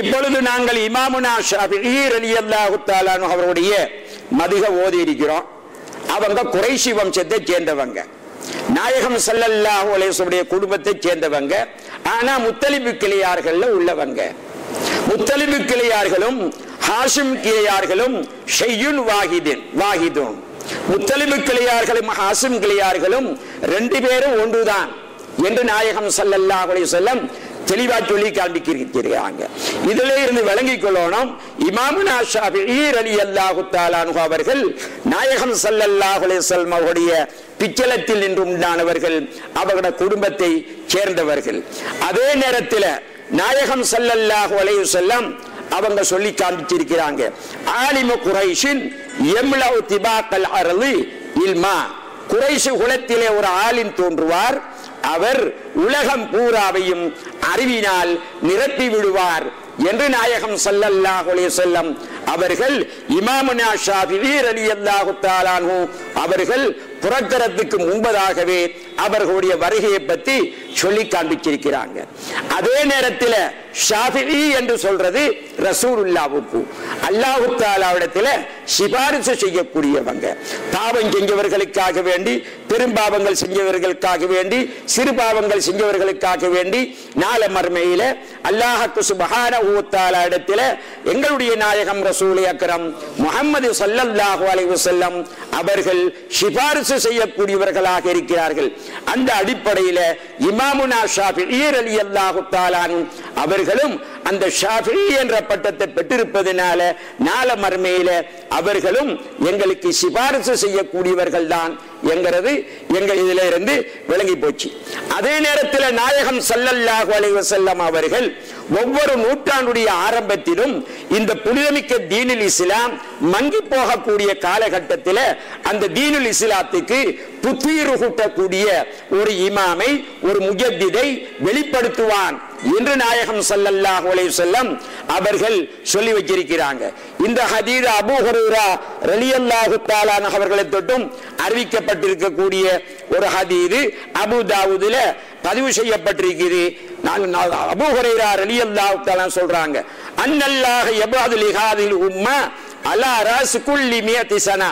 இப்பொழுது நாங்கள் இமாமுனா ஷாஃபிஈ ரலியல்லாஹு தஆலானு அவருடைய மதிக ஓதி இருக்கிறோம் அவங்க குறைஷி வம்சத்தை சேர்ந்தவங்க. நாயகம் சல்லல்லாஹு அலேசுடைய குடும்பத்தை சேர்ந்தவங்க. ஆனா முத்தலிபு கிளியார்கள்ல உள்ளவங்க. முத்தலிபு கிளையார்களும் ஹாஷிம் கிளையார்களும் ஷெய்யுன் வாஹிதின் வாஹிதும் முத்தலிபு கிளையார்களும் ஹாசிம் கிளையார்களும் ரெண்டு பேரும் ஒன்றுதான். என்று நாயகம் ஸல்லல்லாஹு அலைஹி தெளிவா சொல்லி காண்பிக்கிறாங்க இதுல இருந்து விளங்கிக் கொள்ளணும். இமாமுனா ஷாஃபிஈ அவர்கள் நாயகம் ஸல்லல்லாஹு சல்மாவுடைய அவருடைய பிச்சலத்தில் நின்று உண்டானவர்கள் அவர்களோட குடும்பத்தை சேர்ந்தவர்கள். அதே நேரத்தில் நாயகம் சல்லல்லாஹு அலைஹி செல்லம் அவங்க சொல்லி காண்பிச்சிருக்கிறாங்க. ஆலிமு குறைஷின் எம்லவு திபாக்கல் அரளி இல்மா. குறைசு குலத்திலே ஒரு ஆளின் தோன்றுவார். அவர் உலகம் பூராவையும் அறிவினால் நிரப்பி விடுவார் என்று நாயகம் ஸல்லல்லாஹு செல்லம் அவர்கள் இமாமுனா ஷாஃபிஈ ரலியல்லாஹு தஆலா அன்ஹு அவர்கள் புறக்கரத்துக்கு முன்பதாகவே அவர்களுடைய வருகையை பற்றி சொல்லி காண்பிச்சிருக்கிறாங்க. அதே நேரத்தில் ஷாஃபிஈ என்று சொல்றது ரசூலுல்லாவுக்கு. அல்லாஹு தாலாவிடத்தில் சிபாரிசு செய்யக்கூடியவங்க. பாவம் செஞ்சவர்களுக்காக வேண்டி பெரும்பாவங்கள் செஞ்சவர்களுக்காக வேண்டி சிறு பாவங்கள் செஞ்சவர்களுக்காக வேண்டி நால மர்மையில அல்லாஹக்கு சுபஹான ஊத்தாலா இடத்துல எங்களுடைய நாயகம் ரசூல் அக்ரம் முகமது சல்லல்லாஹு அலைஹி வஸல்லம் அவர்கள் சிபாரிசு செய்யக்கூடியவர்களாக இருக்கிறார்கள். அந்த அடிப்படையில் இமா இமாமுனா ஷாஃபி ஷாஃபிஈ ரலியல்லாஹு தஆலான் அவர்களும் அந்த ஷாஃபி என்ற பட்டத்தை பெற்றிருப்பதனால நால மர்மையில அவர்களும் எங்களுக்கு சிபாரிசு செய்யக்கூடியவர்கள் தான் என்கிறது எங்கள் இதுல இருந்து விளங்கி போச்சு. அதே நேரத்தில் நாயகம் சல்லல்லாஹு அலைவசல்லம் அவர்கள் ஒவ்வொரு நூற்றாண்டுடைய ஆரம்பத்திலும் இந்த புனிதமிக்க தீனுல் இஸ்லாம் மங்கி போகக்கூடிய காலகட்டத்தில் அந்த தீனுல் இஸ்லாத்துக்கு புத்துயிர் கூட்டக்கூடிய ஒரு இமாமை ஒரு முஜத்திதை வெளிப்படுத்துவான் என்று நாயகம் ஸல்லல்லாஹு அலைஹி அவர்கள் சொல்லி வச்சிருக்கிறாங்க. இந்த ஹதீஸ் அபூ ஹுரைரா ரலியல்லாஹு தாலான அவர்களை தொட்டும் அறிவிக்கப்பட்டிருக்கக்கூடிய ஒரு ஹதீது அபு தாவூதில் பதிவு செய்யப்பட்டிருக்கிறது நான் நான் அபூ ஹுரைரா ரலியல்லாஹு தஆலா சொல்றாங்க அன்னல்லாஹ யபாது லிஹாதில் உம்ம அலா ராஸ் குள்ளி மியத்தி சனா.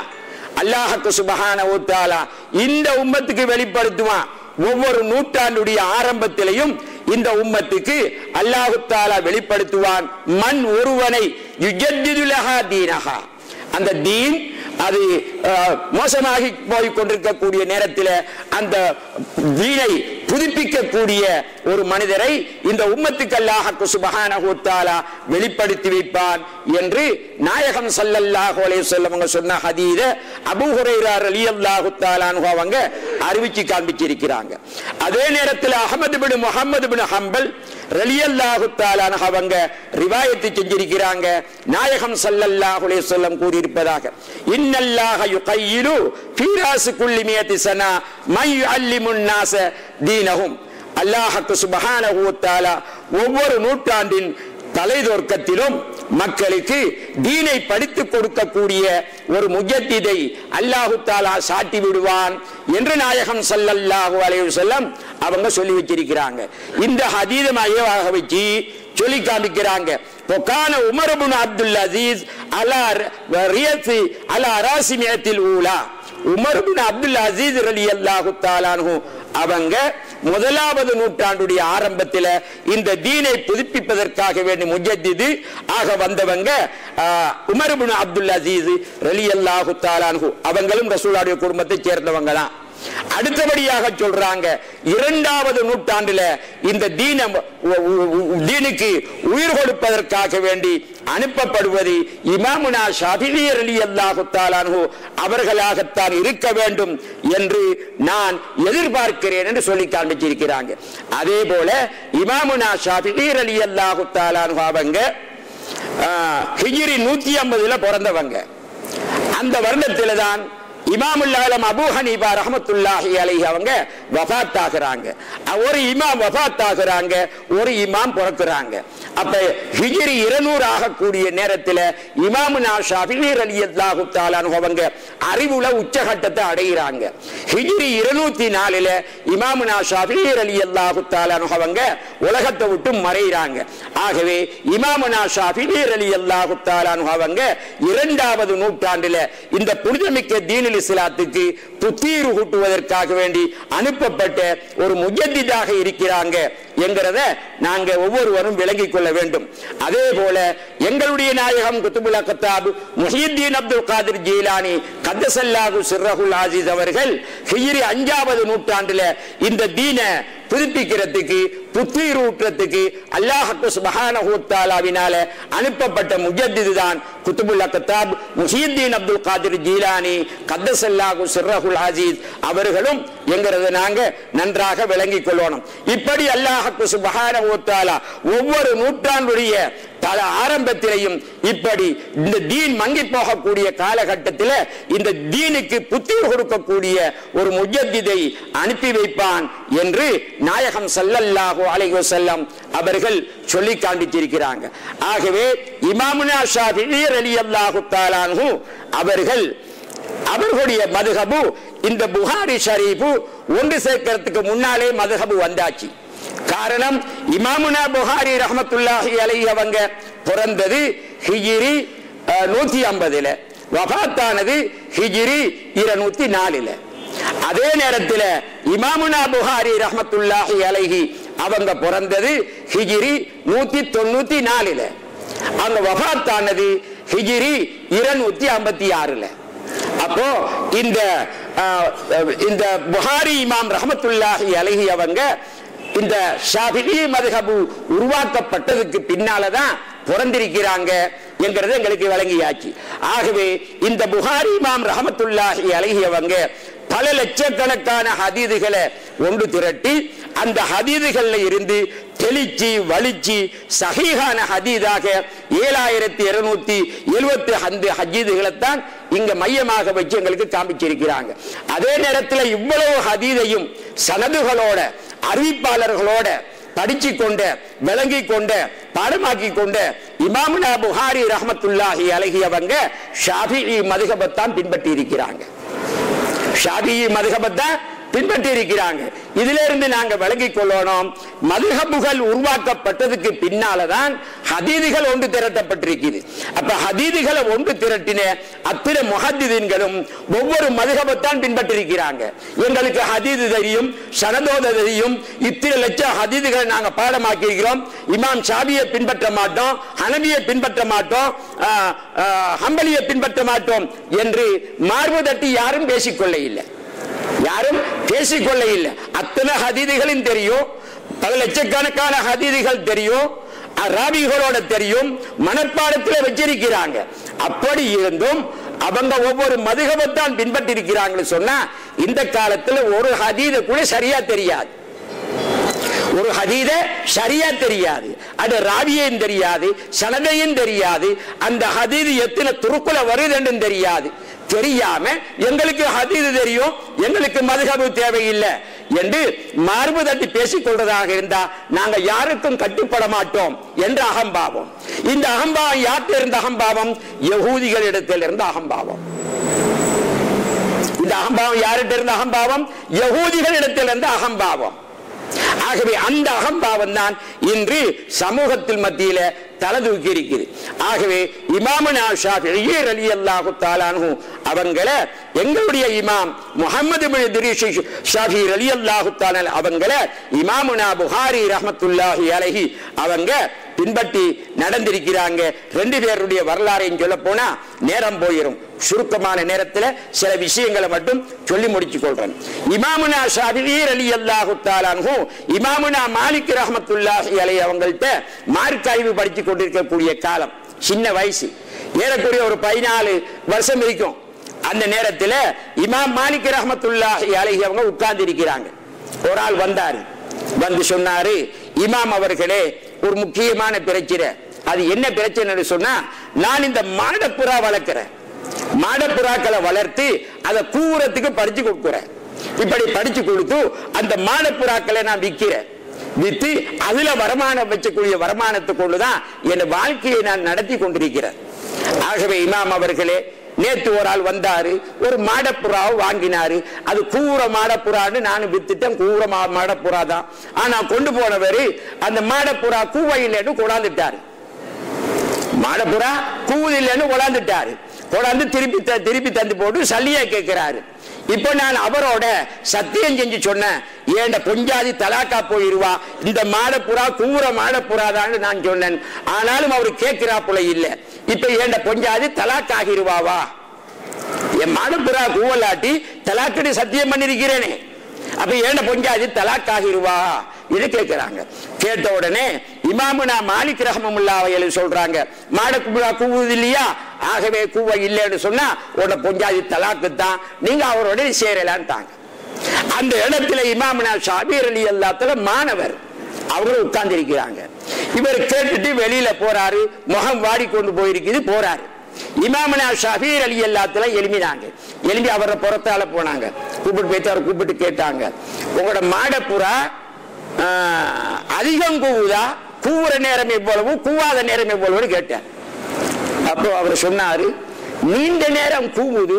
அல்லாஹ்க்கு சுபஹானஹு தஆலா இந்த உம்மத்துக்கு வெளிப்படுத்துவான். ஒவ்வொரு நூற்றாண்டுடைய ஆரம்பத்திலையும் இந்த உம்மத்துக்கு அல்லாஹு தாலா வெளிப்படுத்துவான். மண் ஒருவனை யுஜத்திதுலஹா தீனஹா. அந்த தீன் அது அஹ், மோசமாகி போய் கொண்டிருக்கக்கூடிய நேரத்தில் அந்த தீனை புதுப்பிக்கக்கூடிய ஒரு மனிதரை இந்த உம்மத்துக்கல்லாக அல்லாஹ்க்கு சுபஹானஹு வெளிப்படுத்தி வைப்பான் என்று நாயகம் ஸல்லல்லாஹு அலைஹி சொன்ன ஹதீத அபூ ஹுரைரா ரலியல்லாஹு அவங்க அறிவிச்சு காண்பிச்சிருக்கிறாங்க. அதே நேரத்தில் அகமது பின் முகமது பின் ஹம்பல் ரலியல்லாஹு தஆலா அவங்க ரிவாயத்து செஞ்சிருக்கிறாங்க. நாயகம் சல்லல்லாஹு அலைஹி கூறியிருப்பதாக இன்னல்லாக யுகையிலு ஃபீராசு ராஸ் சனா மை யுஅல்லிமுன் தீனகும். அல்லாஹக்கு அல்லாஹ்க்கு ஒவ்வொரு நூற்றாண்டின் தலைதோர்க்கத்திலும் மக்களுக்கு தீனை படித்துக் கொடுக்கக்கூடிய ஒரு முஜத்திதை அல்லாஹு தாலா சாட்டி விடுவான் என்று நாயகம் சல்லல்லாஹு அலைவு செல்லம் அவங்க சொல்லி வச்சிருக்கிறாங்க. இந்த ஹதீத மையமாக வச்சு சொல்லி காமிக்கிறாங்க. பொக்கான உமரபுன் அப்துல் அசீஸ் அலார் ரியசி அலா அராசிமியத்தில் ஊலா. உமர் இப்னு அப்துல் அசீஸ் ரலியல்லாஹு தாலானு அவங்க முதலாவது நூற்றாண்டுடைய ஆரம்பத்தில் இந்த தீனை புதுப்பிப்பதற்காக வேண்டி முஜத்திது ஆக வந்தவங்க ஆஹ், அப்துல் அசீஸ் ரலியல்லாஹு தாலான்ஹு அவங்களும் ரசூலாடைய குடும்பத்தை சேர்ந்தவங்க தான் அடுத்தபடியாக சொல்றாங்க இரண்டாவது நூற்றாண்டுல இந்த தீனம் உ- உ- தீனுக்கு உயிர் கொடுப்பதற்காக வேண்டி அனுப்பப்படுவது இமாமுனா ஷாஃபிஈ அலி தஆலாஹு அவர்களாகத்தான் இருக்க வேண்டும் என்று நான் எதிர்பார்க்கிறேன் என்று சொல்லி காண்பிச்சிருக்கிறாங்க. அதே போல இமாமுனா ஷாஃபிஈ அலி தஆலாஹு அவங்க ஆஹ், நூத்தி ஐம்பதுல பிறந்தவங்க. அந்த வருடத்தில்தான் இமாமுல் ஆலம் அபூ ஹனீபா ரஹமத்துல்லாஹி அலைஹி அவங்க வஃபாத் ஆகுறாங்க ஒரு இமாம் வஃபாத் ஆகுறாங்க ஒரு இமாம் பிறக்குறாங்க. அப்ப ஹிஜிரி இருநூறு ஆகக்கூடிய நேரத்தில் இமாமு ஷாஃபிஈ ரலியல்லாஹு தஆலா அன்ஹு அவங்க அறிவுல உச்சகட்டத்தை அடைகிறாங்க ஹிஜ்ரி 204ல இமாமுனா ஷாஃபிஈ ரலியல்லாஹு தஆலா அன்ஹு அவங்க உலகத்தை விட்டு மறைகிறாங்க ஆகவே இமாமுனா ஷாஃபிஈ ரலியல்லாஹு அலி அன்ஹு அவங்க இரண்டாவது நூற்றாண்டுல இந்த புனிதமிக்க தீனில் இஸ்லாத்துக்கு புத்தீர் கூட்டுவதற்காக வேண்டி அனுப்பப்பட்ட ஒரு முஜத்திதாக இருக்கிறாங்க என்கிறத நாங்க ஒவ்வொருவரும் விளங்கிக் கொள்ள வேண்டும். அதே போல எங்களுடைய நாயகம் குத்துபுல்லா கத்தாப் முஹியுத்தீன் அப்துல் காதிர் ஜீலானி கத்தசல்லாஹு சிர்ரகுல் ஆசிஸ் அவர்கள் ஹிஜ்ரி அஞ்சாவது நூற்றாண்டுல இந்த தீன புதுப்பிக்கிறதுக்கு புத்துயிர் ஊற்றத்துக்கு அல்லாஹு சுபஹானஹு அனுப்பப்பட்ட முஜத்திது தான் குத்துபுல்லா கத்தாப் முஹியுத்தீன் அப்துல் காதிர் ஜீலானி கத்தசல்லாஹு சிர்ரஹுல் ஆசிஸ் அவர்களும் எங்கிறத நாங்க நன்றாக விளங்கிக் கொள்ளணும். இப்படி அல்லாஹு சுபஹானஹு ஒவ்வொரு நூற்றாண்டுடைய தல ஆரம்பத்திலையும் இப்படி இந்த தீன் மங்கி போகக்கூடிய காலகட்டத்தில் இந்த தீனுக்கு புத்துயிர் கொடுக்கக்கூடிய ஒரு முஜத்திதை அனுப்பி வைப்பான் என்று நாயகம் சல்லல்லாஹோ அலைஹி செல்லம் அவர்கள் சொல்லி காண்பித்திருக்கிறாங்க. ஆகவே இமாமுனா ஷாஃபிஈ நீர் தஆலா அன்ஹு அவர்கள் அவர்களுடைய மதுஹபு இந்த புகாரி ஷரீஃபு ஒன்று சேர்க்கறதுக்கு முன்னாலே மதுகபு வந்தாச்சு. காரணம் இமாமுனா புகாரி ரஹமத்துல்லாஹி அலை அவங்க பிறந்தது ஹிஜிரி நூத்தி ஐம்பதுல. வபாத்தானது ஹிஜிரி இருநூத்தி நாலுல. அதே நேரத்தில் இமாமுனா புகாரி ரஹமத்துல்லாஹி அலைஹி அவங்க பிறந்தது ஹிஜிரி நூத்தி தொண்ணூத்தி நாலுல அவங்க வபாத்தானது ஹிஜிரி இருநூத்தி ஐம்பத்தி ஆறுல அப்போ இந்த இந்த புகாரி இமாம் ரஹமத்துல்லாஹி அலஹி அவங்க இந்த ஷாஃபிஈ மதுஹபு உருவாக்கப்பட்டதுக்கு பின்னாலதான் பிறந்திருக்கிறாங்க என்கிறது எங்களுக்கு வழங்கியாச்சு ஆகவே இந்த புகாரி இமாம் ரஹமத்துல்லாஹி அலஹி அவங்க பல லட்சக்கணக்கான ஹதீதுகளை ஒன்று திரட்டி அந்த ஹதீதுகள்ல இருந்து தெளிச்சு வலிச்சு சகிகான ஹதீதாக ஏழாயிரத்தி இருநூத்தி எழுபத்தி ஐந்து ஹஜீதுகளைத்தான் தான் இங்க மையமாக வச்சு எங்களுக்கு காமிச்சிருக்கிறாங்க. அதே நேரத்தில் இவ்வளவு ஹதீதையும் சனதுகளோட அறிவிப்பாளர்களோட படிச்சு கொண்ட விளங்கி கொண்ட பாடமாக்கி கொண்ட இமாமுனா புகாரி ரஹமத்துல்லாஹி அழகியவங்க ஷாஃபி மதுகபத்தான் பின்பற்றி இருக்கிறாங்க ஷாபி மதுகபத்தை பின்பற்றி இருக்கிறாங்க இதுல இருந்து நாங்க விளங்கிக் கொள்ளணும். மதுகபுகள் உருவாக்கப்பட்டதுக்கு பின்னாலதான் ஹதீதுகள் ஒன்று திரட்டப்பட்டிருக்குது. அப்ப ஹதீதுகளை ஒன்று திரட்டின அத்தனை முகதிதீன்களும் ஒவ்வொரு மதுகபத்தான் பின்பற்றிருக்கிறாங்க. எங்களுக்கு ஹதீது தெரியும் சனதோத தெரியும். இத்தனை லட்சம் ஹதீதுகளை நாங்க பாடமாக்கி இருக்கிறோம் இமாம் ஷாபியை பின்பற்ற மாட்டோம் ஹனபியை பின்பற்ற மாட்டோம் ஹம்பலியை பின்பற்ற மாட்டோம் என்று மார்பு தட்டி யாரும் பேசிக்கொள்ள இல்லை யாரும் பேசிக்கொள்ள இல்லை அத்தனை ஹதீதுகளும் தெரியும். பல லட்சக்கணக்கான ஹதிதிகள் தெரியும். ராபிகளோட தெரியும். மனப்பாடத்தில் வச்சிருக்கிறாங்க. அப்படி இருந்தும் அவங்க ஒவ்வொரு மதுகபத்தான் பின்பற்றி இருக்கிறாங்கன்னு சொன்னா இந்த காலத்துல ஒரு ஹதீத கூட சரியா தெரியாது. ஒரு ஹதீத சரியா தெரியாது. அது ராவியும் தெரியாது சனதையும் தெரியாது. அந்த ஹதீது எத்தனை துருக்குல வருதுன்னு தெரியாது. தெரியாம எங்களுக்கு ஹதீது தெரியும் எங்களுக்கு மதுகபு தேவையில்லை என்று மார்பு தட்டி பேசிக் கொள்றதாக இருந்தா நாங்க யாருக்கும் கட்டுப்பட மாட்டோம் என்ற அகம்பாவம். இந்த அகம்பாவம் யார்கிட்ட இருந்த அகம்பாவம்? யகூதிகளிடத்தில் இருந்த அகம்பாவம். இந்த அகம்பாவம் யார்கிட்ட இருந்த அகம்பாவம்? யகூதிகளிடத்தில் இருந்த அகம்பாவம். ஆகவே அந்த அகம்பாவம் தான் இன்று சமூகத்தில் மத்தியில தலை தூக்கி இருக்குது ஆகவே இமாமனா ஷாஃபிஈ ரலியல்லாஹு தஆலாஹு அவங்கள எங்களுடைய இமாம் முகமது பின் இத்ரீஸ் ஷாஃபி ரலியல்லாஹு தஆலா இமாமுனா புகாரி ரஹ்மத்துல்லாஹி அலஹி அவங்க பின்பற்றி நடந்திருக்கிறாங்க. ரெண்டு பேருடைய வரலாறையும் சொல்ல போனா நேரம் போயிடும் சுருக்கமான நேரத்தில் சில விஷயங்களை மட்டும் சொல்லி முடிச்சு கொள்றேன் இமாமுனா ஷாஃபிஈ ரலியல்லாஹு தஆலாஹு இமாமுனா மாலிக் ரஹமத்துல்லாஹி அலைஹி அவங்கள்ட்ட மார்க்காய்வு படிச்சு கொண்டிருக்கக்கூடிய காலம் சின்ன வயசு. ஏறக்குறைய ஒரு பதினாலு வருஷம் இருக்கும். அந்த நேரத்தில் இமாம் மாலிக் ரஹமத்துல்லாஹி அலைஹி அவங்க உட்கார்ந்து இருக்கிறாங்க ஒரு ஆள் வந்தாரு. வந்து சொன்னாரு இமாம் அவர்களே ஒரு முக்கியமான பிரச்சனை. அது என்ன பிரச்சனைன்னு சொன்னா நான் இந்த மாடப்புறா வளர்க்கிறேன். மாடப்புறாக்களை வளர்த்து அதை கூவுறத்துக்கு படிச்சு கொடுக்குறேன். இப்படி படிச்சு கொடுத்து அந்த மாடப்புறாக்களை நான் விற்கிறேன் வித்து அதுல வருமானம் வச்சக்கூடிய வருமானத்துக்குள்ளதான் என் வாழ்க்கையை நான் நடத்தி கொண்டிருக்கிறேன். ஆகவே இமாம் அவர்களே நேற்று ஒரு ஆள் வந்தாரு ஒரு மாடப்புறாவை வாங்கினாரு. அது கூற மாடப்புறான்னு நானும் வித்துட்டேன் கூற மா- மாடப்புறா தான் ஆனா கொண்டு போனவரு அந்த மாடப்புறா கூவையில்லைன்னு கொண்டாந்துட்டாரு. மாடப்புறா கூவுதில்லைன்னு கொண்டாந்துட்டாரு. கொண்டாந்து திருப்பி த- திருப்பி தந்து போட்டு சல்லியா கேட்கிறாரு இப்ப நான் அவரோட சத்தியம் செஞ்சு சொன்னேன். ஏண்ட பொஞ்சாதி தலாக்கா போயிருவா? இந்த மாடப்புறா கூற மாடப்புறாதான்னு நான் சொன்னேன். ஆனாலும் அவர் கேட்கிறாப்புல இல்ல. இப்ப ஏண்ட பொஞ்சாதி தலாக்காகிருவாவா என் மாடப்புறா கூவலாட்டி தலாக்கடி சத்தியம் பண்ணிருக்கிறேனே. அப்ப ஏண்ட பொஞ்சாதி தலாக்காகிருவா? இது கேட்கிறாங்க. கேட்ட உடனே இமாமுனா மாலிக் ரஹமமுல்லா அவர்கள் சொல்றாங்க. மாடப்புறா கூவுது இல்லையா? ஆகவே கூவ இல்லைன்னு சொன்னா உட பொஞ்சாதி தலாக்கு தான் நீங்க அவரோட சேரலான்ட்டாங்க. அந்த இடத்துல இமாமுனா ஷாபீர் அலி அல்லாத்துல மாணவர் அவர்கள் உட்கார்ந்து இருக்கிறாங்க இவர் கேட்டுட்டு வெளியில போறாரு முகம் வாடி கொண்டு போயிருக்குது போறாரு. இமாமனா ஷபீர் அலி எல்லாத்துல எழுமினாங்க எழும்பி அவரை புறத்தால போனாங்க. கூப்பிட்டு போயிட்டு அவர் கூப்பிட்டு கேட்டாங்க. உங்களோட மாடப்புறா அதிகம் கூவுதா? கூவுற நேரம் எவ்வளவு? கூவாத நேரம் எவ்வளவு கேட்டேன். அப்போ அவர் சொன்னாரு நீண்ட நேரம் கூவுது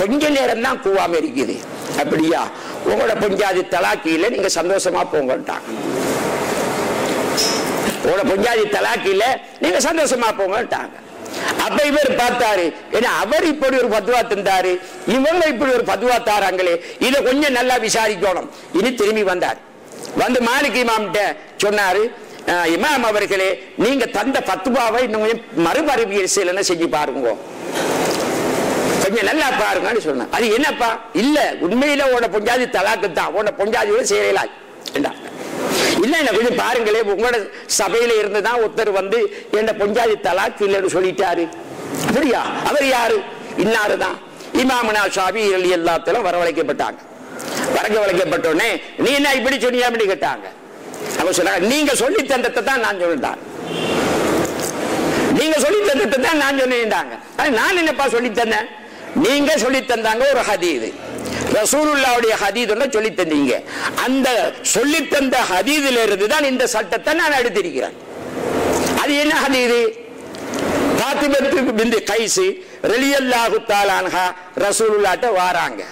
கொஞ்ச நேரம் தான் கூவாம இருக்குது. அப்படியா? உங்களோட பொஞ்சாதி தலாக்கியில நீங்க சந்தோஷமா போங்கட்டான் உங்களோட பொஞ்சாதி தலாக்கியில நீங்க சந்தோஷமா போங்கட்டாங்க அப்ப இவர் பார்த்தாரு ஏன்னா அவர் இப்படி ஒரு பதுவா தந்தாரு இவங்க இப்படி ஒரு பதுவா தாராங்களே இதை கொஞ்சம் நல்லா விசாரிக்கணும். இனி திரும்பி வந்தார். வந்து மாலிக் இமாம்கிட்ட சொன்னாரு இமாம் அவர்களே நீங்க தந்த பத்துபாவை இன்னும் கொஞ்சம் மறுபரிசீலனை செஞ்சு பாருங்க. கொஞ்சம் நல்லா பாருங்கன்னு சொன்னேன் அது என்னப்பா? இல்ல உண்மையில உன பொஞ்சாதி தலாக்கு தான். உன பொஞ்சாதியோட சேரலாய் இல்ல என்ன கொஞ்சம் பாருங்களே உங்களோட சபையில இருந்து தான் ஒருத்தர் வந்து என்ன பொஞ்சாதி தலாக்கு இல்லைன்னு சொல்லிட்டாரு. அப்படியா? அவர் யாரு? இன்னாருதான். இமாமனா ஷாபி அலி எல்லாத்திலும் வரவழைக்கப்பட்டாங்க. வரவழைக்கப்பட்ட உடனே நீ என்ன இப்படி சொன்னியா அப்படி கேட்டாங்க. அவங்க சொன்னாங்க நீங்க சொல்லி தந்தத்தை தான் நான் சொல்லிட்டான் நீங்க சொல்லி தந்தத்தை தான் நான் சொன்னேன்டாங்க நான் என்னப்பா சொல்லி தந்தேன்? நீங்க சொல்லி தந்தாங்க ஒரு ஹதீது. ரசூலுல்லாவுடைய ஹதீத் சொல்லி தந்தீங்க. அந்த சொல்லி தந்த ஹதீதுல இருந்து தான் இந்த சட்டத்தை நான் எடுத்திருக்கிறேன். அது என்ன ஹதீது? பாத்திமத்து பிந்து கைசு ரெலியல்லாஹு தாலான்ஹா ரசூலுல்லாட்ட வாராங்க.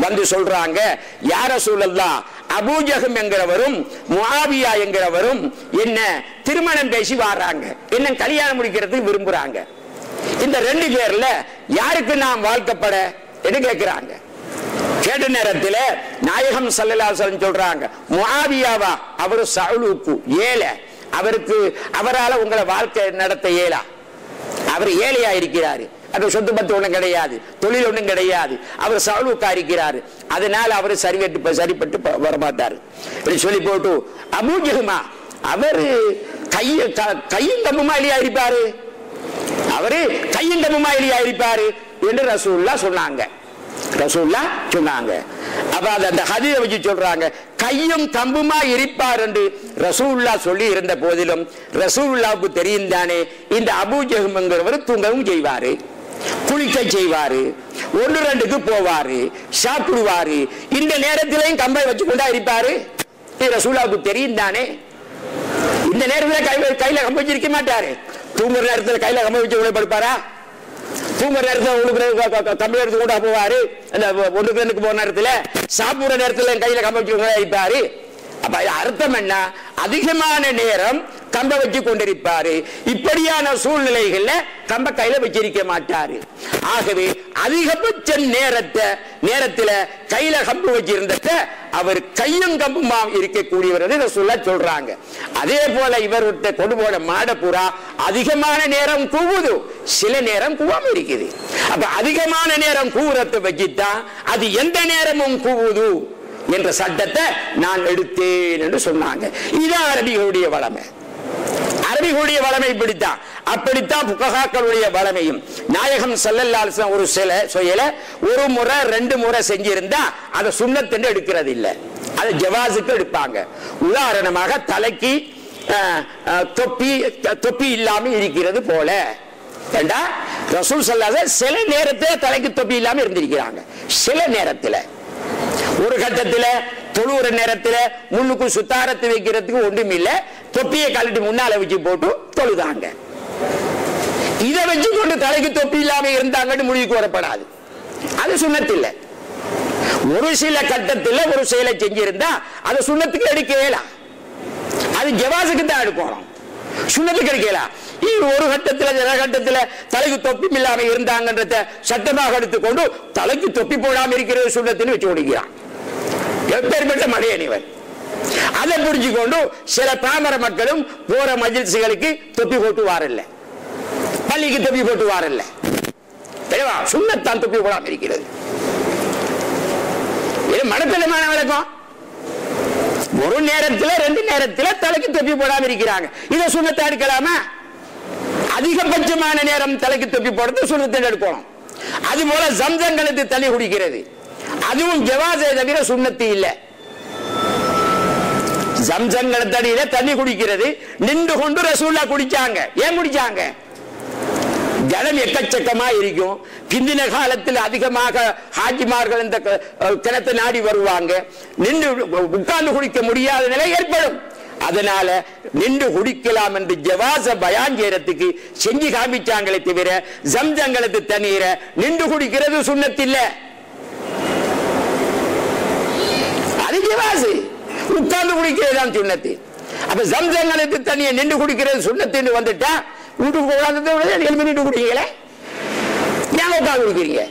வந்து சொல்றாங்க யார சூழல்லாம் அபூஜகம் என்கிறவரும் முஆவியா என்கிறவரும் என்ன திருமணம் பேசி வாடுறாங்க என்ன கல்யாணம் முடிக்கிறதுக்கு விரும்புறாங்க. இந்த ரெண்டு பேர்ல யாருக்கு நாம் வாழ்க்கப்பட என்று கேட்கிறாங்க. கேட்ட நேரத்தில் நாயகம் சல்லல்லாஹு சொல்றாங்க முஆவியாவா அவரு சவுலுக்கு ஏழை. அவருக்கு அவரால உங்களை வாழ்க்கை நடத்த இயலா. அவர் ஏழையா இருக்கிறாரு. அந்த சொத்து பத்து ஒன்றும் கிடையாது. தொழில் ஒன்றும் கிடையாது. அவர் சவுலுக்கா இருக்கிறாரு அதனால அவர் சரிவெட்டு சரிப்பட்டு வரமாட்டார். இப்படி சொல்லி போட்டு அபூஜகமா அவர் கைய க- கையும் தம்புமா இல்லையா இருப்பாரு? அவரு கையும் தம்புமா இல்லையா இருப்பாரு? என்று ரசூல்லா சொன்னாங்க. ரசூல்லா சொன்னாங்க. அப்ப அந்த ஹதீரை வச்சு சொல்றாங்க. கையும் தம்புமா இருப்பார் என்று ரசூல்லா சொல்லி இருந்த போதிலும் ரசூல்லாவுக்கு தெரியும் தானே இந்த அபூஜகம்ங்கிறவர் தூங்கவும் செய்வாரு. குளிக்க செய்வாரு ஒன்று ரெண்டுக்கு போவாரு சாப்பிடுவாரு. இந்த நேரத்திலையும் கம்பை வச்சு கொண்டா இருப்பாரு? இது தெரியும் தானே? இந்த நேரத்தில் கை கையில கம்பை வச்சிருக்க மாட்டாரு. தூங்குற நேரத்தில் கையில கம்பை வச்சு உள்ள படுப்பாரா? தூங்குற நேரத்தில் உங்களுக்கு கம்பி எடுத்து கூட போவாரு? அந்த ஒன்று ரெண்டுக்கு போன நேரத்தில் சாப்பிடுற நேரத்தில் கையில கம்பை வச்சு இருப்பார் இருப்பாரு? அப்ப அர்த்தம் என்ன? அதிகமான நேரம் கம்ப வச்சு கொண்டிருப்பாரு. இப்படியான சூழ்நிலைகள்ல கம்ப கையில வச்சிருக்க மாட்டாரு. ஆகவே அதிகபட்ச நேரத்தை நேரத்துல கையில கம்பு வச்சிருந்தத அவர் கையும் கம்புமா இருக்கக்கூடியவர் சொல்ல சொல்றாங்க. அதே போல இவர்கிட்ட கொண்டு போன மாடப்புறா அதிகமான நேரம் கூவுது. சில நேரம் கூவாம இருக்குது. அப்ப அதிகமான நேரம் கூவுறத்தை வச்சுதான் அது எந்த நேரமும் கூவுது? என்ற சட்டத்தை நான் எடுத்தேன் என்று சொன்னாங்க. இதுதான் அரபிகளுடைய வளமை. அரபிகளுடைய வளமை இப்படித்தான். அப்படித்தான் புககாக்களுடைய வளமையும். நாயகம் செல்லல்லால் ஒரு சில செயல ஒரு முறை ரெண்டு முறை செஞ்சிருந்தா அதை சுண்ணத்தென்று எடுக்கிறது இல்லை அதை ஜவாஸுக்கு எடுப்பாங்க. உதாரணமாக தலைக்கு தொப்பி தொப்பி இல்லாம இருக்கிறது போல. ரசூல் சல்லாத சில நேரத்தில் தலைக்கு தொப்பி இல்லாம இருந்திருக்கிறாங்க. சில நேரத்தில். ஒரு கட்டத்தில் தொழுவுற நேரத்தில் முன்னுக்கு சுத்தாரத்து வைக்கிறதுக்கு ஒன்றும் இல்லை தொப்பியை கழட்டி முன்னால வச்சு போட்டு தொழுதாங்க. இதை வச்சு கொண்டு தலைக்கு தொப்பி இல்லாம இருந்தாங்கன்னு முடிவுக்கு வரப்படாது. அது சுண்ணத்தில்லை. ஒரு சில கட்டத்தில் ஒரு செயலை செஞ்சிருந்தா அதை சுண்ணத்துக்கு எடுக்கலாம் அது ஜவாசுக்கு தான் எடுக்கணும். சுண்ணத்து கிடைக்கல இது ஒரு கட்டத்தில் சில கட்டத்தில் தலைக்கு தொப்பி இல்லாம இருந்தாங்கன்றத சட்டமாக எடுத்துக்கொண்டு தலைக்கு தொப்பி போடாம இருக்கிறது சுண்ணத்துன்னு வச்சு கொடுக்கிறான் எப்பேற்பட்ட மடையணிவன் அதை புரிஞ்சுக்கொண்டு சில பாமர மக்களும் போற மஜில்ஸுகளுக்கு தொப்பி போட்டு வாரல்ல பள்ளிக்கு தொப்பி போட்டு வாரல்ல தெளிவா சுண்ணத்தான் தொப்பி போடாம இருக்கிறது. இது மனப்பிள்ளமான விளக்கம் ஒரு நேரத்தில் ரெண்டு நேரத்தில் தலைக்கு தொப்பி போடாம இருக்கிறாங்க. இதை சுண்ணத்தை எடுக்கலாமா? அதிகபட்சமான நேரம் தலைக்கு தொப்பி போடுறது சுண்ணத்தை எடுக்கணும். அது போல சம்சங்களுக்கு தண்ணி குடிக்கிறது. அதுவும் ஜவாசை தவிர சுண்ணத்து இல்லை. ஜம்சங்கள தடியில தண்ணி குடிக்கிறது. நின்று கொண்டு ரசூல்லா குடிச்சாங்க. ஏன் குடிச்சாங்க? ஜலம் எக்கச்சக்கமா இருக்கும். பிந்தின காலத்தில் அதிகமாக ஹாஜிமார்கள் இந்த க- கிணத்தை நாடி வருவாங்க. நின்று உட்கார்ந்து குடிக்க முடியாத நிலை ஏற்படும். அதனால நின்று குடிக்கலாம் என்று ஜவாச பயான் செய்யறதுக்கு செஞ்சு காமிச்சாங்களே தவிர ஜம்ஜங்களுக்கு தண்ணீரை நின்று குடிக்கிறது சுண்ணத்தில்ல. அது ஜவாசு உட்கார்ந்து குடிக்கிறது தான் சுண்ணத்து. அப்ப ஜம்ஜங்களுக்கு தண்ணியை நின்று குடிக்கிறது சுண்ணத்துன்னு வந்துட்டா வீட்டுக்கு உட்கார்ந்து எழுப்பி நின்று குடிக்கீங்களே ஏன் உட்காந்து குடிக்கிறீங்க?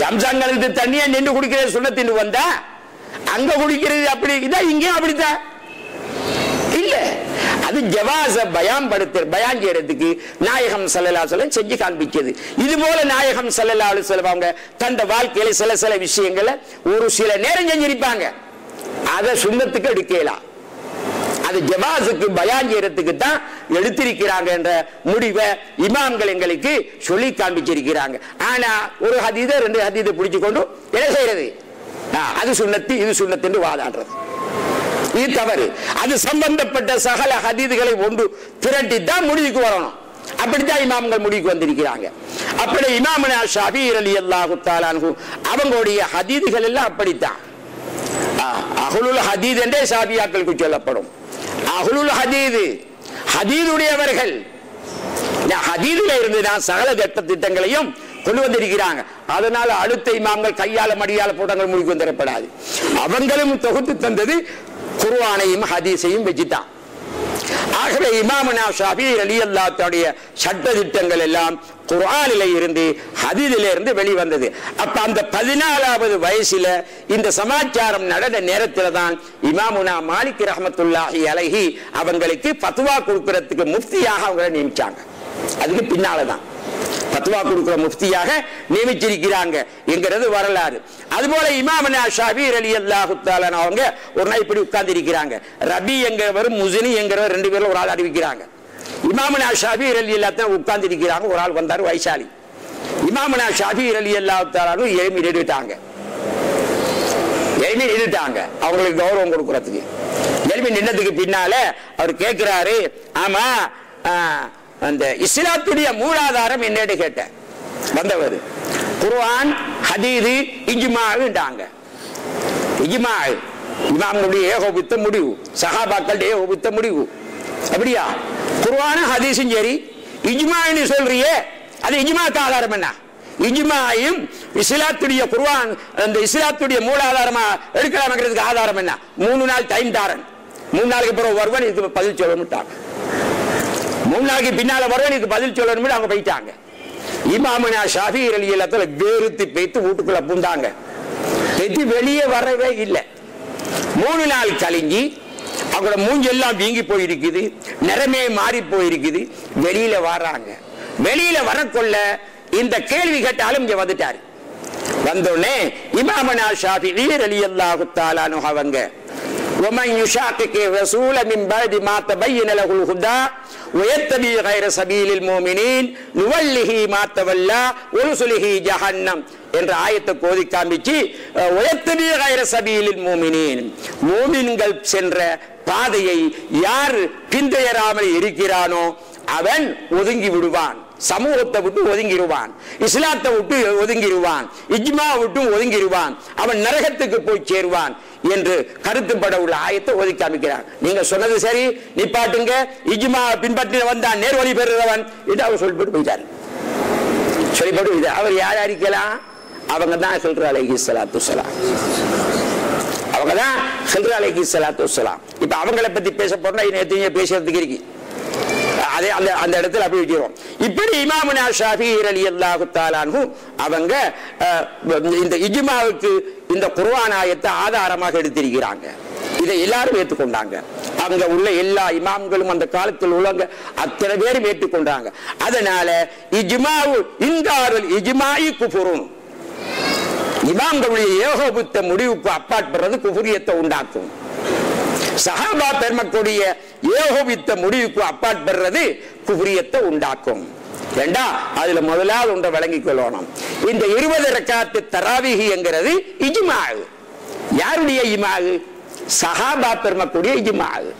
ஜம்சங்களுக்கு தண்ணியை நின்று குடிக்கிறது சுண்ணத்தின்னு வந்தா அங்க குடிக்கிறது அப்படி இதான் இங்கேயும் அப்படித்தான் இல்ல. அது ஜவாச பயான் படுத்த பயான் செய்யறதுக்கு நாயகம் சல்லல்லா சொல்லம் செஞ்சு காண்பிக்கிறது. இது போல நாயகம் சல்லல்லா சொல்லம் அவங்க தந்த வாழ்க்கையில சில சில விஷயங்களை ஒரு சில நேரம் செஞ்சிருப்பாங்க. அதை சுண்ணத்துக்கு எடுக்கலாம் அது ஜவாஸுக்கு பயான் செய்யறதுக்கு தான் எடுத்திருக்கிறாங்க என்ற முடிவை இமாம்கள் எங்களுக்கு சொல்லி காண்பிச்சிருக்கிறாங்க. ஆனா ஒரு ஹதீதை ரெண்டு ஹதீதை பிடிச்சு கொண்டு என்ன செய்யறது? அது சுண்ணத்து இது சுண்ணத்து வாதாடுறது. இது தவறு. அது சம்பந்தப்பட்ட சகல ஹதீதுகளை ஒன்று திரட்டி தான் முடிவுக்கு வரணும். அப்படித்தான் இமாம்கள் முடிவுக்கு வந்திருக்கிறாங்க. அப்படி இமாமனா ஷபீர் அலி அல்லாஹு தாலானு அவங்களுடைய ஹதீதுகள் எல்லாம் அப்படித்தான். அகுலுல் ஹதீத் என்றே சாபியாக்களுக்கு சொல்லப்படும். அகுலுல் ஹதீது. ஹதீதுடையவர்கள். ஹதீதுல இருந்து தான் சகல திட்ட திட்டங்களையும் கொண்டு வந்திருக்கிறாங்க. அதனால அடுத்த இமாம்கள் கையால மடியால போட்டங்கள் முடிக்கு வந்துடப்படாது. அவங்களும் தொகுத்து தந்தது குருவானையும் ஹதீஸையும் வச்சுதான். ஆகவே இமாமனா ஷாபி அலி அல்லாத்துடைய சட்ட திட்டங்கள் எல்லாம் குரானில இருந்து ஹதீதில இருந்து வெளிவந்தது. அப்ப அந்த பதினாலாவது வயசுல இந்த சமாச்சாரம் நடந்த நேரத்துல தான் இமாமுனா மாலிக் ரஹமத்துல்லாஹி அலஹி அவங்களுக்கு பத்துவா கொடுக்கறதுக்கு முஃப்தியாக அவங்களை நியமிச்சாங்க. அதுக்கு பின்னாலதான். பத்வா கொடுக்கிற முஃப்தியாக நியமிச்சிருக்கிறாங்க என்கிறது வரலாறு. அதுபோல இமாமனா ஷாபீர் அலி அல்லாஹுத்தாலன் அவங்க ஒரு நாள் இப்படி உட்கார்ந்து இருக்கிறாங்க ரபி என்கிறவர் முசினி என்கிறவர் ரெண்டு பேரும் ஒரு ஆள் அறிவிக்கிறாங்க. இமாமனா ஷாபீர் அலி எல்லாத்தையும் உட்கார்ந்து இருக்கிறாங்க ஒரு ஆள் வந்தார் வைசாலி இமாமனா ஷாபீர் அலி அல்லாஹுத்தாலும் எழுமி நின்றுட்டாங்க எழுமி நின்றுட்டாங்க அவங்களுக்கு கௌரவம் கொடுக்கறதுக்கு. எழுமி நின்னதுக்கு பின்னால அவர் கேட்கிறாரு ஆமா அந்த இஸ்லாத்துடைய மூலாதாரம் என்னன்னு கேட்டேன். வந்தவர். குர்ஆன் ஹதீது இஜ்மாவுண்டாங்க இஜ்மா இமாம்களுடைய ஏகோபித்த முடிவு. சஹாபாக்களுடைய ஏகோபித்த முடிவு. அப்படியா? குர்ஆன ஹதீஸும் சரி. இஜ்மான்னு சொல்றியே அது இஜ்மாக்கு ஆதாரம் என்ன? இஜ்மாயும் இஸ்லாத்துடைய குர்ஆன் அந்த இஸ்லாத்துடைய மூலாதாரமா எடுக்கலாம்ங்கிறதுக்கு ஆதாரம் என்ன? மூணு நாள் டைம் தாரன். மூணு நாளைக்கு பிறகு வருவன் இதுக்கு பதில் சொல்லணும்ட்டாங்க மூணு நாளைக்கு பின்னால வருவன் இதுக்கு பதில் சொல்லணும்னு அவங்க போயிட்டாங்க. இமாமனா ஷாஃபி அலி எல்லாத்துல வேறுத்து பேத்து வீட்டுக்குள்ள பூந்தாங்க. பேத்து வெளியே வரவே இல்லை. மூணு நாள் கழிஞ்சி அவங்களோட மூஞ்செல்லாம் வீங்கி போயிருக்குது நிறமே மாறி போயிருக்குது வெளியில வர்றாங்க வெளியில வரக்குள்ள இந்த கேள்வி கேட்டாலும் இங்க வந்துட்டாரு. வந்தோடனே இமாமனா ஷாஃபி அலி அல்லாஹு தாலானு அவங்க ومن يشاقق الرسول من بعد ما تبين له الهدى ويتبع غير سبيل المؤمنين نوله ما تولى ونصله جهنم என்ற ஆயத்தை கோதி காமிச்சு உயர்த்தபி கைர சபீலில் மூமினின் மூமின்கள் சென்ற பாதையை யார் பின்தொயராமல் இருக்கிறானோ அவன் ஒதுங்கி விடுவான் சமூகத்தை விட்டு ஒதுங்கிடுவான். இஸ்லாத்தை விட்டு ஒதுங்கிடுவான். இஜ்மா விட்டு ஒதுங்கிடுவான். அவன் நரகத்துக்கு போய் சேருவான் என்று கருத்துப்பட உள்ள ஆயத்தை ஒதுக்கி அமைக்கிறான் நீங்க சொன்னது சரி நிப்பாட்டுங்க. இஜ்மா பின்பற்றி வந்தான் நேர்வழி பெறுகிறவன் என்று அவர் சொல்லிவிட்டு போயிட்டார். சொல்லிப்பட்டு இது அவர் யார் அறிக்கலாம் அவங்க தான் சொல்ற அலைஹி சலாத்து சலாம் அவங்க தான் சொல்ற அலைஹி சலாத்து சலாம் இப்ப அவங்கள பத்தி பேச போறோம்னா இன்னும் எத்தனையோ பேசுறதுக்கு இருக்கு. அதே அந்த அந்த இடத்துல அப்படி விட்டுறோம் இப்படி இமாமுனா ஷாஃபி ரலியல்லாஹு தஆலாஹு அவங்க இந்த இஜ்மாவுக்கு இந்த குர்வான் ஆயத்தை ஆதாரமாக எடுத்திருக்கிறாங்க. இதை எல்லாரும் ஏற்றுக்கொண்டாங்க. அங்க உள்ள எல்லா இமாம்களும் அந்த காலத்தில் உள்ளவங்க அத்தனை பேரும் ஏற்றுக்கொண்டாங்க. அதனால இஜ்மாவு இந்தாருல் இஜ்மாயி குஃபுரும் இமாம்களுடைய ஏகோபித்த முடிவுக்கு அப்பாற்படுறது குஃபுரியத்தை உண்டாக்கும். சஹாபா பெருமக்களுடைய ஏகோபித்த முடிவுக்கு அப்பாற்படுறது குபுரியத்தை உண்டாக்கும். ஏண்டா? அதுல முதலாவது ஒன்றை விளங்கிக் கொள்ளணும். இந்த இருபது ரக்காத்து தராவிகி என்கிறது இஜ்மாவு. யாருடைய இஜ்மாவு சஹாபா பெருமக்களுடைய இஜ்மாவு.